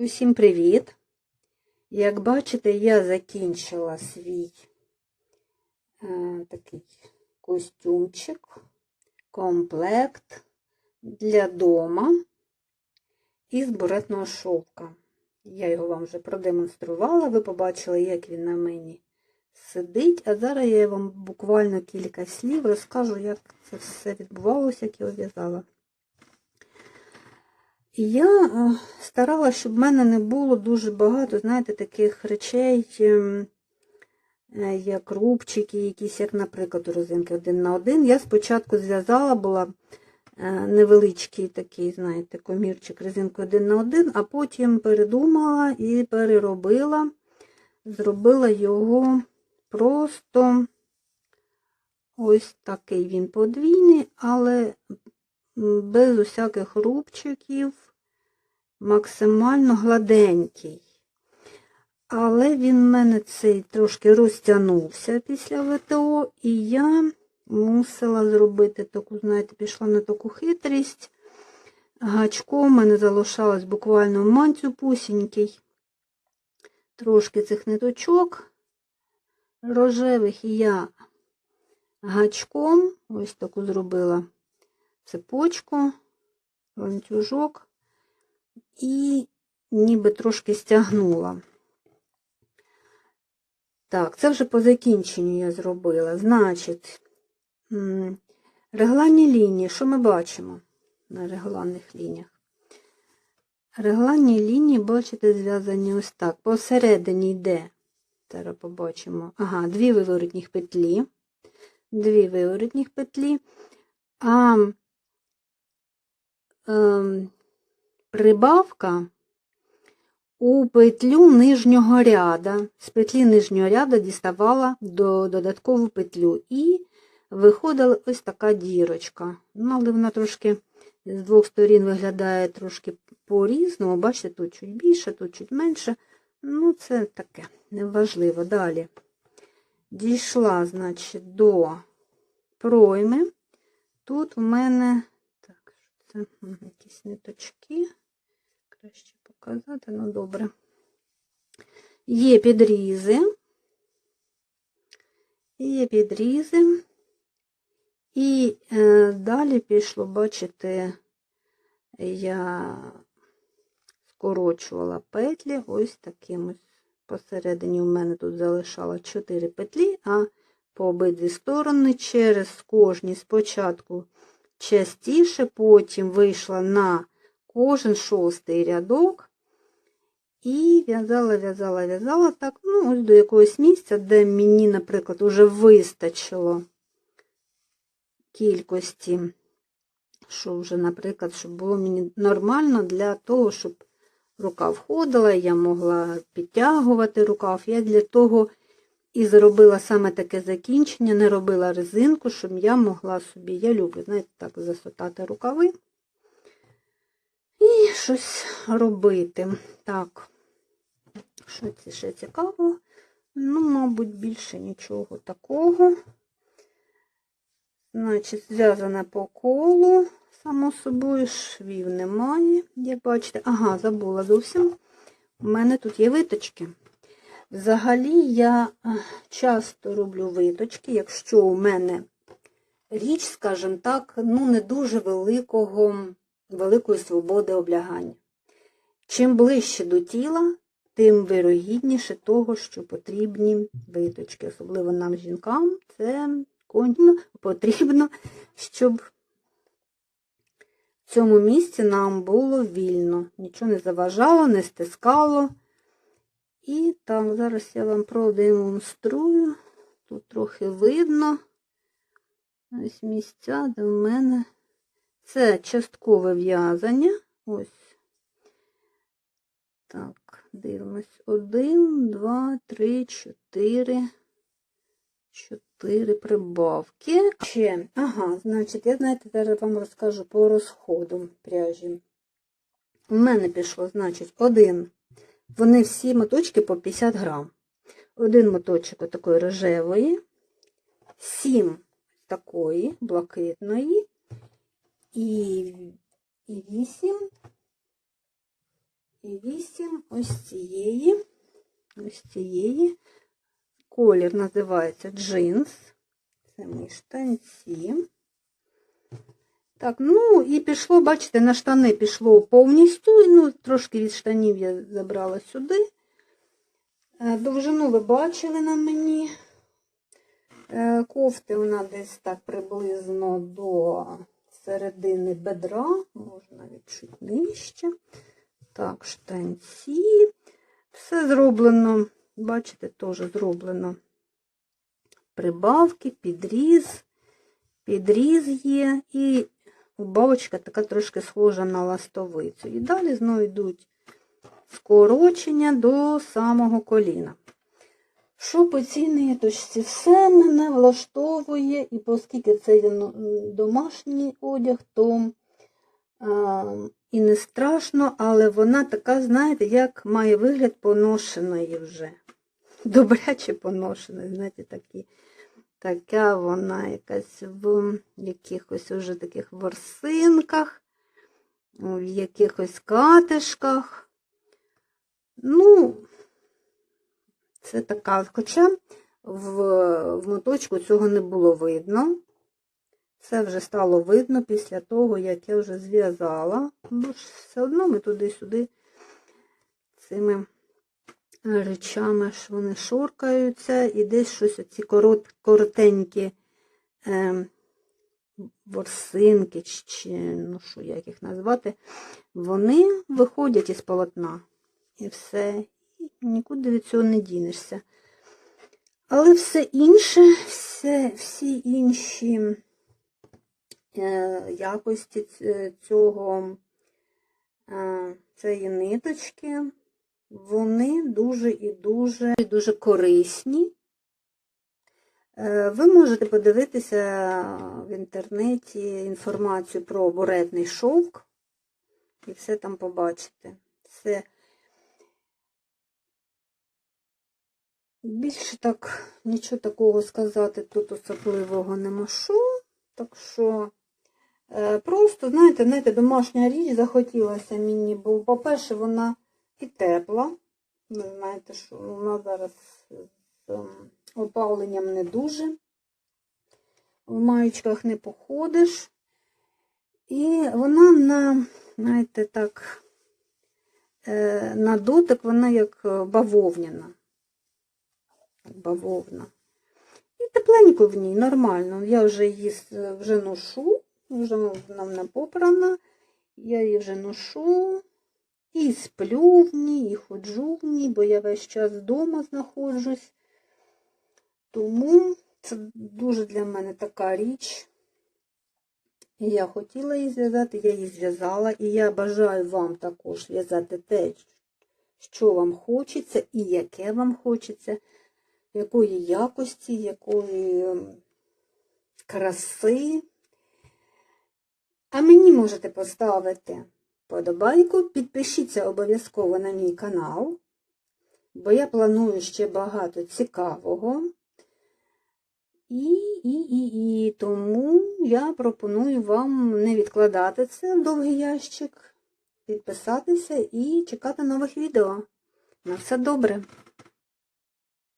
Усім привіт! Як бачите, я закінчила свій е, такий костюмчик, комплект для дома із буретного шовка. Я його вам вже продемонструвала, ви побачили, як він на мені сидить, а зараз я вам буквально кілька слів розкажу, як це все відбувалося, як я в'язала. І я е, старалася, щоб в мене не було дуже багато, знаєте, таких речей, ем, е, як рубчики, якісь, як, наприклад, розинки один на один. Я спочатку зв'язала, була е, невеличкий такий, знаєте, комірчик резинку один на один, а потім передумала і переробила, зробила його просто ось такий він подвійний, але без усяких рубчиків, максимально гладенький. Але він в мене цей трошки розтягнувся після ВТО, і я мусила зробити таку, знаєте, пішла на таку хитрість. Гачком в мене залишалось буквально мантю пусінький. Трошки цих ниточок рожевих, і я гачком ось таку зробила цепочку, ланцюжок і ніби трошки стягнула. Так, це вже по закінченню я зробила. Значить, регланні лінії, що ми бачимо на регланних лініях? Регланні лінії, бачите, зв'язані ось так. Посередині йде, зараз побачимо, ага, дві виворотніх петлі, дві виворотніх петлі, а прибавка у петлю нижнього ряда. З петлі нижнього ряда діставала до додаткову петлю і виходила ось така дірочка. Ну, але вона трошки з двох сторін виглядає трошки по-різному. Бачите, тут чуть більше, тут чуть менше. Ну, це таке неважливо. Далі дійшла, значить, до пройми. Тут у мене це якісь ниточки. Краще показати, ну добре. Є підрізи, є підрізи, і е, далі пішло, бачите, я скорочувала петлі ось таким ось. Посередині у мене тут залишало 4 петлі, а по обидві сторони через кожні спочатку частіше, потім вийшла на кожен шостий рядок і в'язала, в'язала, в'язала так, ну, ось до якогось місця, де мені, наприклад, вже вистачило кількості, що вже, наприклад, щоб було мені нормально для того, щоб рука входила, я могла підтягувати рукав. Я для того і зробила саме таке закінчення, не робила резинку, щоб я могла собі, я люблю, знаєте, так, засотати рукави і щось робити. Так, що це ще цікаво? Ну, мабуть, більше нічого такого. Значить, зв'язане по колу, само собою, швів немає, як бачите. Ага, забула зовсім. У мене тут є виточки. Взагалі я часто роблю виточки, якщо у мене річ, скажімо так, ну не дуже великого, великої свободи облягання. Чим ближче до тіла, тим вирогідніше того, що потрібні виточки. Особливо нам, жінкам, це потрібно, щоб в цьому місці нам було вільно. Нічого не заважало, не стискало. І там зараз я вам продемонструю. Тут трохи видно ось місця, де в мене це часткове в'язання. Ось. Так, дивимось. Один, два, три, чотири. Чотири прибавки. Ще, ага, значить, я, знаєте, зараз вам розкажу по розходу пряжі. У мене пішло, значить, один. Вони всі моточки по 50 грам. Один моточок такої рожевої, сім такої блакитної і вісім і 8 ось цієї. Ось цієї. Колір називається джинс. Це мої штанці. Так, ну і пішло, бачите, на штани пішло повністю. Ну, трошки від штанів я забрала сюди. Е, Довжину ви бачили на мені. Е, Кофти вона десь так приблизно до середини бедра, можна чуть нижче. Так, штанці. Все зроблено, бачите, теж зроблено прибавки, підріз, підріз є, і убавочка така трошки схожа на ластовицю. І далі знову йдуть скорочення до самого коліна. Що по цій ниточці? Все мене влаштовує, і оскільки це ну, домашній одяг, то а, і не страшно, але вона така, знаєте, як має вигляд поношеної вже. Добряче поношеної, знаєте, такі. Така вона якась в якихось уже таких ворсинках, в якихось катишках. Ну, це така, хоча в, в моточку цього не було видно. Це вже стало видно після того, як я вже зв'язала. Бо ж все одно ми туди-сюди цими речами ж вони шоркаються, і десь щось оці корот, коротенькі е, ворсинки, чи ну що, як їх назвати, вони виходять із полотна. І все. І нікуди від цього не дінешся. Але все інше, все, всі інші е, якості цього, е, цієї ниточки, вони дуже і дуже, і дуже корисні. Е, Ви можете подивитися в інтернеті інформацію про буретний шовк і все там побачите. Все Більше так нічого такого сказати тут особливого нема що. Так що е, просто, знаєте, знаєте, домашня річ захотілося мені, бо, по-перше, вона і тепла. Ви знаєте, що нас зараз з ем, опаленням не дуже. В маючках не походиш. І вона на, знаєте, так, е, на дотик, вона як е, бавовняна бавовна. І тепленько в ній, нормально. Я вже її вже ношу, вже вона попрана. Я її вже ношу і сплю в ній, і ходжу в ній, бо я весь час вдома знаходжусь. Тому це дуже для мене така річ. І я хотіла її зв'язати, я її зв'язала, і я бажаю вам також в'язати те, що вам хочеться і яке вам хочеться якої якості, якої ем, краси. А мені можете поставити подобайку, підпишіться обов'язково на мій канал, бо я планую ще багато цікавого. І, і, і, і тому я пропоную вам не відкладати це в довгий ящик, підписатися і чекати нових відео. На все добре!